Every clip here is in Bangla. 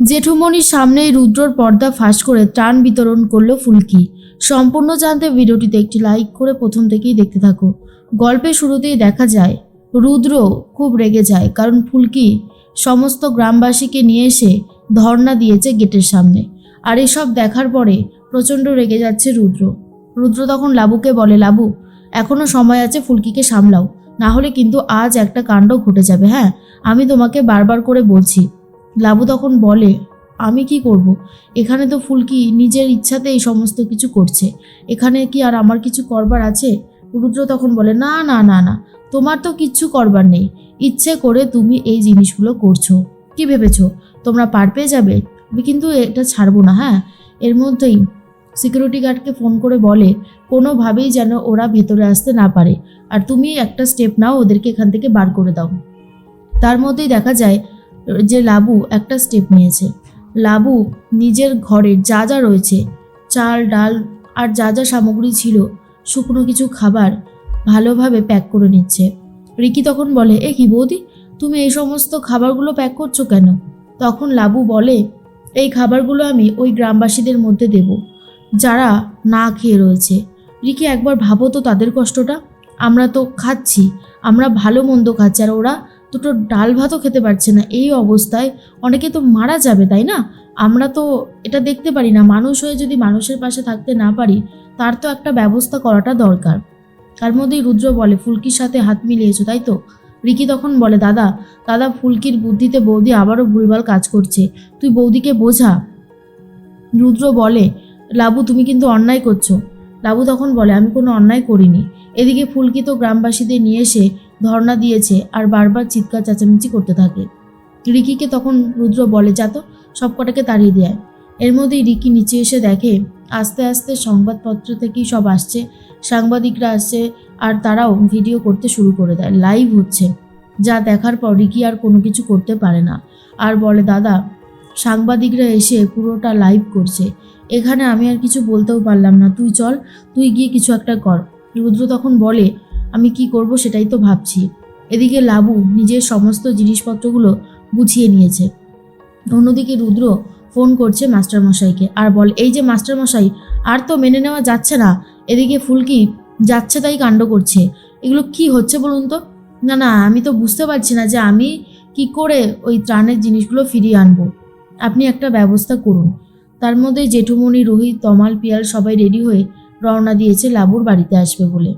জেঠুমনির সামনেই রুদ্রর পর্দা ফাঁস করে ত্রাণ বিতরণ করল ফুলকি। সম্পূর্ণ জানতে ভিডিওটিতে একটি লাইক করে প্রথম থেকেই দেখতে থাকো। গল্পের শুরুতেই দেখা যায়, রুদ্র খুব রেগে যায় কারণ ফুলকি সমস্ত গ্রামবাসীকে নিয়ে এসে ধর্ণা দিয়েছে গেটের সামনে। আর এসব দেখার পরে প্রচণ্ড রেগে যাচ্ছে রুদ্র। রুদ্র তখন লাবুকে বলে, লাবু, এখনও সময় আছে ফুলকিকে সামলাও। না হলে কিন্তু আজ একটা কাণ্ড ঘটে যাবে হ্যাঁ? আমি তোমাকে বারবার করে বলছি। লাবু তখন বলে, আমি কি করব। এখানে তো ফুলকি নিজের ইচ্ছাতে এই সমস্ত কিছু করছে। এখানে কি আর আমার কিছু করবার আছে? রুদ্র তখন বলে, না না না না, তোমার তো কিচ্ছু করবার নেই। ইচ্ছে করে তুমি এই জিনিসগুলো করছ। কি ভেবেছো? তোমরা পার পেয়ে যাবে? আমি কিন্তু এটা ছাড়বো না হ্যাঁ? এর মধ্যেই সিকিউরিটি গার্ডকে ফোন করে বলে, কোনোভাবেই যেন ওরা ভেতরে আসতে না পারে। আর তুমি একটা স্টেপ নাও, ওদেরকে এখান থেকে বার করে দাও। তার মধ্যেই দেখা যায় যে লাবু একটা স্টেপ নিয়েছে। লাবু নিজের ঘরের যা যা রয়েছে, চাল, ডাল আর যা যা সামগ্রী ছিল, শুকনো কিছু খাবার ভালোভাবে প্যাক করে নিচ্ছে। রিকি তখন বলে, এ কি বৌদি, তুমি এই সমস্ত খাবারগুলো প্যাক করছ কেন? তখন লাবু বলে, এই খাবারগুলো আমি ওই গ্রামবাসীদের মধ্যে দেব, যারা না খেয়ে রয়েছে। রিকি, একবার ভাবো তো তাদের কষ্টটা। আমরা তো খাচ্ছি, আমরা ভালো মন্দ খাচ্ছি, আর ওরা দুটো ডাল ভাতও খেতে পারছে না। এই অবস্থায় অনেকে তো মারা যাবে, তাই না? আমরা তো এটা দেখতে পারি না। মানুষ হয়ে যদি মানুষের পাশে থাকতে না পারি, তার তো একটা ব্যবস্থা করাটা দরকার। তার মধ্যেই রুদ্র বলে, ফুলকির সাথে হাত মিলিয়েছো, তাই তো? রিকি তখন বলে, দাদা দাদা ফুলকির বুদ্ধিতে বৌদি আবারও ভুলভাল কাজ করছে। তুই বৌদিকে বোঝা। রুদ্র বলে, লাবু, তুমি কিন্তু অন্যায় করছ। লাবু তখন বলে, আমি কোনো অন্যায় করিনি। এদিকে ফুলকি তো গ্রামবাসীদের নিয়ে এসে ধর্ণা দিয়েছে আর বারবার চিৎকার, চেঁচামেচি করতে থাকে। রিকিকে তখন রুদ্র বলে, যা তো, সব কটাকে তাড়িয়ে দেয় এর মধ্যেই রিকি নিচে এসে দেখে, আস্তে আস্তে সংবাদপত্র থেকেই সব আসছে, সাংবাদিকরা আসছে আর তারাও ভিডিও করতে শুরু করে দেয়, লাইভ হচ্ছে। যা দেখার পর রিকি আর কোনো কিছু করতে পারে না। আর বলে, দাদা, সাংবাদিকরা এসে পুরোটা লাইভ করছে। এখানে আমি আর কিছু বলতেও পারলাম না। তুই চল, তুই গিয়ে কিছু একটা কর। রুদ্র তখন বলে আমি কি করব সেটাই তো ভাবছি। এদিকে লাবু নিজের সমস্ত জিনিসপত্রগুলো গুছিয়ে নিয়েছে। অন্যদিকে রুদ্র ফোন করছে মাস্টারমশাইকে আর বল, এই যে মাস্টারমশাই, আর তো মেনে নেওয়া যাচ্ছে না। এদিকে ফুলকি যাচ্ছে তাই কাণ্ড করছে। এগুলো কি হচ্ছে বলুন তো? না না, আমি তো বুঝতে পারছি না যে আমি কি করে ওই ত্রাণের জিনিসগুলো ফিরিয়ে আনব। আপনি একটা ব্যবস্থা করুন। তার মধ্যে জেঠুমণি, রোহিত, তমাল, পিয়াল সবাই রেডি হয়ে রওনা দিয়েছে লাবুর বাড়িতে আসবে বলে।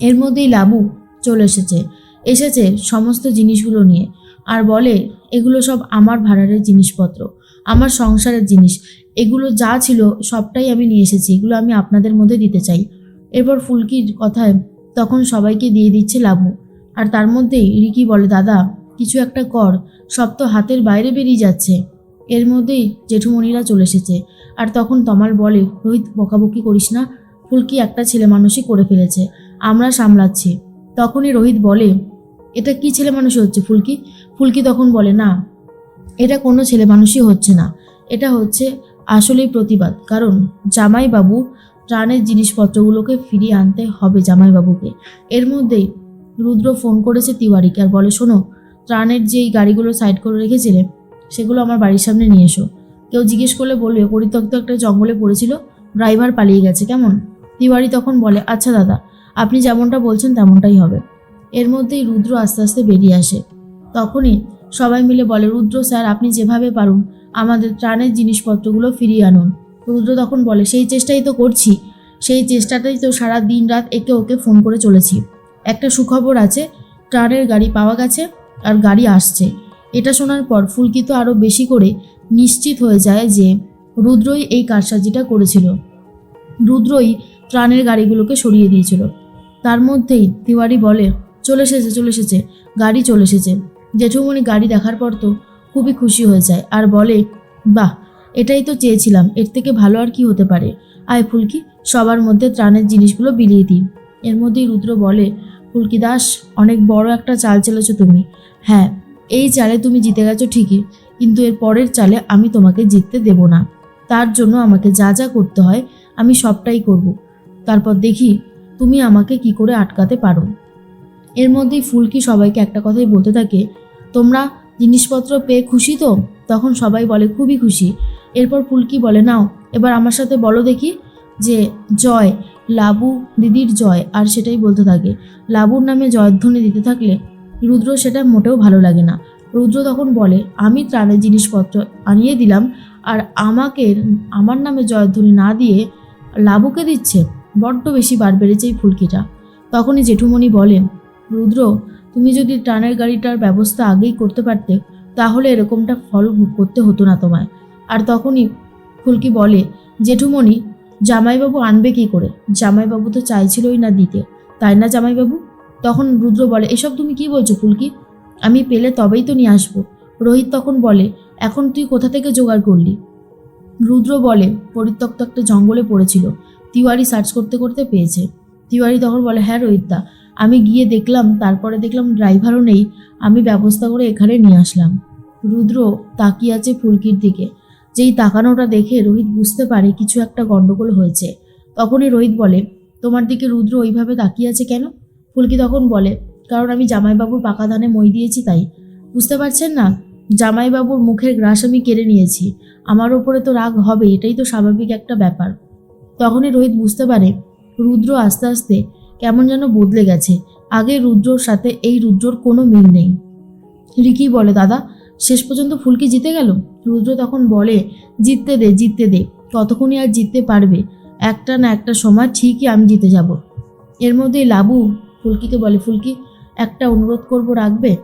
এর মধ্যেই লাবু চলে এসেছে এসেছে সমস্ত জিনিসগুলো নিয়ে আর বলে, এগুলো সব আমার ভাড়ারের জিনিসপত্র, আমার সংসারের জিনিস, এগুলো যা ছিল সবটাই আমি নিয়ে এসেছি, এগুলো আমি আপনাদের মধ্যে দিতে চাই। এরপর ফুলকির কথায় তখন সবাইকে দিয়ে দিচ্ছে লাবু। আর তার মধ্যেই রিকি বলে, দাদা, কিছু একটা কর, সব তো হাতের বাইরে বেরিয়ে যাচ্ছে। এর মধ্যেই জেঠুমণিরা চলে এসেছে। আর তখন তমাল বলে, রোহিত বকাবকি করিস না, ফুলকি একটা ছেলে মানুষই করে ফেলেছে। আমরা সামলাচ্ছি। তখনই রোহিত বলে, এটা কি ছেলে মানুষই হচ্ছে, ফুলকি? ফুলকি তখন বলে, না, এটা কোনো ছেলে মানুষই হচ্ছে না। এটা হচ্ছে আসলেই প্রতিবাদ। কারণ জামাইবাবু প্রাণের জিনিসপত্রগুলোকে ফিরিয়ে আনতে হবে জামাইবাবুকে। এর মধ্যেই রুদ্র ফোন করেছে তিওয়ারিকে আর বলে, শোনো, ত্রাণের যেই গাড়িগুলো সাইড করে রেখেছিলে, সেগুলো আমার বাড়ির সামনে নিয়ে এসো। কেউ জিজ্ঞেস করলে বলবে, পরিত্যক্ত একটা জঙ্গলে পড়েছিল, ড্রাইভার পালিয়ে গেছে, কেমন? তিওয়ারি তখন বলে আচ্ছা দাদা আপনি যেমনটা বলছেন তেমনটাই হবে। এর মধ্যেই রুদ্র আস্তে আস্তে বেরিয়ে আসে। তখনই সবাই মিলে বলে, রুদ্র স্যার, আপনি যেভাবে পারুন, আমাদের ত্রাণের জিনিসপত্রগুলো ফিরিয়ে আনুন। রুদ্র তখন বলে, সেই চেষ্টাই তো করছি। সেই চেষ্টাটাই তো সারা দিন রাত একে ওকে ফোন করে চলেছি। একটা সুখবর আছে, ত্রাণের গাড়ি পাওয়া গেছে আর গাড়ি আসছে। এটা শোনার পর ফুলকি তো আরও বেশি করে নিশ্চিত হয়ে যায় যে রুদ্রই এই কারসাজিটা করেছিল। রুদ্রই ত্রাণের গাড়িগুলোকে সরিয়ে দিয়েছিল। তার মধ্যেই তিওয়ারি বলে, চলে এসেছে চলে এসেছে, গাড়ি চলে এসেছে। জেঠুমণি গাড়ি দেখার পর তো খুবই খুশি হয়ে যায় আর বলে, বাহ, এটাই তো চেয়েছিলাম, এর থেকে ভালো আর কি হতে পারে? আয় ফুলকি, সবার মধ্যে ত্রাণের জিনিসগুলো বিলিয়ে দিই। এর মধ্যেই রুদ্র বলে, ফুলকি দাস, অনেক বড় একটা চাল চেলেছো তুমি। হ্যাঁ এই চালে তুমি জিতে গেছো ঠিকই, কিন্তু এর পরের চালে আমি তোমাকে জিততে দেব না। তার জন্য আমাকে যা যা করতে হয়, আমি সবটাই করব। তারপর দেখি তুমি আমাকে কি করে আটকাতে পারো? এর মধ্যেই ফুলকি সবাইকে একটা কথাই বলতে থাকে, তোমরা জিনিসপত্র পেয়ে খুশি তো? তখন সবাই বলে, খুবই খুশি। এরপর ফুলকি বলে, নাও, এবার আমার সাথে বলো দেখি যে জয়, লাবু দিদির জয়। আর সেটাই বলতে থাকে। লাবুর নামে জয়ধ্বনি দিতে থাকলে রুদ্র সেটা মোটেও ভালো লাগে না। রুদ্র তখন বলে, আমি ত্রাণের জিনিসপত্র আনিয়ে দিলাম, আর আমাকে আমার নামে জয়ধ্বনি না দিয়ে লাবুকে দিচ্ছে? বড্ড বেশি বার বেড়েছে এই ফুলকিটা। তখনই জেঠুমণি বলেন, রুদ্র, তুমি যদি টানের গাড়িটার ব্যবস্থা আগেই করতে পারতে, তাহলে এরকমটা ফল করতে হতো না তোমায়। আর তখনই ফুলকি বলে, জেঠুমণি, জামাইবাবু আনবে কি করে? জামাইবাবু তো চাইছিলই না দিতে, তাই না জামাইবাবু? তখন রুদ্র বলে, এসব তুমি কি বলছো ফুলকি? আমি পেলে তবেই তো নিয়ে আসব। রোহিত তখন বলে, এখন তুই কোথা থেকে জোগাড় করলি? রুদ্র বলে, পরিত্যক্ত একটা জঙ্গলে পড়েছিল। তিওয়ারি সার্চ করতে করতে পেয়েছে। তিওয়ারি তখন বলে হ্যাঁ রোহিতদা, আমি গিয়ে দেখলাম, তারপরে দেখলাম ড্রাইভারও নেই, আমি ব্যবস্থা করে এখানে নিয়ে আসলাম। রুদ্র তাকিয়ে আছে ফুলকির দিকে। যেই তাকানোটা দেখে রোহিত বুঝতে পারে কিছু একটা গন্ডগোল হয়েছে। তখনই রোহিত বলে, তোমার দিকে রুদ্র ওইভাবে তাকিয়ে আছে কেন? ফুলকি তখন বলে, কারণ আমি জামাইবাবুর পাকা ধানে মই দিয়েছি তাই। বুঝতে পারছেন না? জামাইবাবুর মুখের গ্রাস আমি কেড়ে নিয়েছি। আমার ওপরে তো রাগ হবে এটাই তো স্বাভাবিক একটা ব্যাপার। তখনই রোহিত বুঝতে পারে রুদ্র আস্তে আস্তে কেমন যেন বদলে গেছে। আগে রুদ্রর সাথে এই রুদ্রর কোনো মিল নেই। রিকি বলে, দাদা, শেষ পর্যন্ত ফুলকি জিতে গেল? রুদ্র তখন বলে, জিততে দে জিততে দে কতক্ষণই আর জিততে পারবে। একটা না একটা সময় ঠিকই আমি জিতে যাব। এর মধ্যেই লাবু ফুলকিকে বলে, ফুলকি, একটা অনুরোধ করব রাখবে?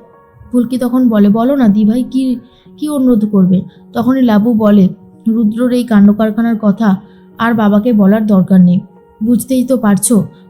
ফুলকি তখন বলে, বলো না দি ভাই, কি কি অনুরোধ করবে? তখনই লাবু বলে, রুদ্রর এই কাণ্ড কারখানার কথা আর বাবাকে বলার দরকার নেই। বুঝতেই তো পারছ,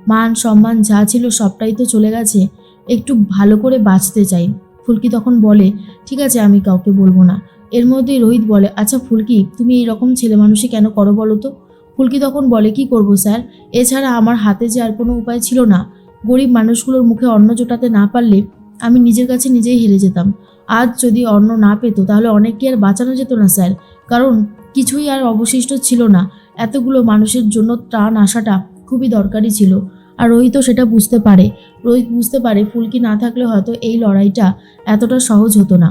মান সম্মান যা ছিল সবটাই তো চলে গেছে। একটু ভালো করে বাঁচতে চাই। ফুলকি তখন বলে, ঠিক আছে, আমি কাউকে বলব না। এর মধ্যেই রোহিত বলে আচ্ছা ফুলকি, তুমি এই রকম ছেলে মানুষই কেন করো বলো তো? ফুলকি তখন বলে, কি করব স্যার? এছাড়া আমার হাতে যে আর কোনো উপায় ছিল না। গরিব মানুষগুলোর মুখে অন্ন জোটাতে না পারলে আমি নিজের কাছে নিজেই হেরে যেতাম। আজ যদি অন্ন না পেতো, তাহলে অনেককে আর বাঁচানো যেত না স্যার। কারণ কিছুই আর অবশিষ্ট ছিল না। এতগুলো মানুষের জন্য ত্রাণ আসাটা খুবই দরকারি ছিল। আর রোহিতও সেটা বুঝতে পারে। রোহিত বুঝতে পারে ফুলকি না থাকলে হয়তো এই লড়াইটা এতটা সহজ হতো না।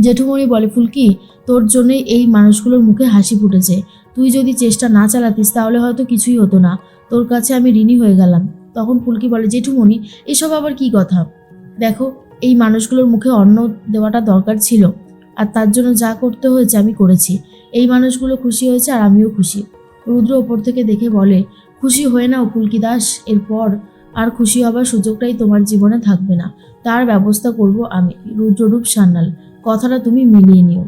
জেঠুমণি বলে, ফুলকি, তোর জন্যই এই মানুষগুলোর মুখে হাসি ফুটেছে। তুই যদি চেষ্টা না চালাতিস, তাহলে হয়তো কিছুই হতো না। তোর কাছে আমি ঋণী হয়ে গেলাম। তখন ফুলকি বলে, জেঠুমণি, এসব আবার কি কথা? দেখো, এই মানুষগুলোর মুখে অন্ন দেওয়াটা দরকার ছিল। আর তার জন্য যা করতে হয়েছে আমি করেছি। এই মানুষগুলো খুশি হয়েছে আর আমিও খুশি। রুদ্র ওপর থেকে দেখে বলে, খুশি হয়ে নাও কুলকি দাস, এরপর আর খুশি হবার সুযোগটাই তোমার জীবনে থাকবে না। তার ব্যবস্থা করব আমি। রুদ্ররূপ সান্যাল, কথাটা তুমি মিলিয়ে নিও।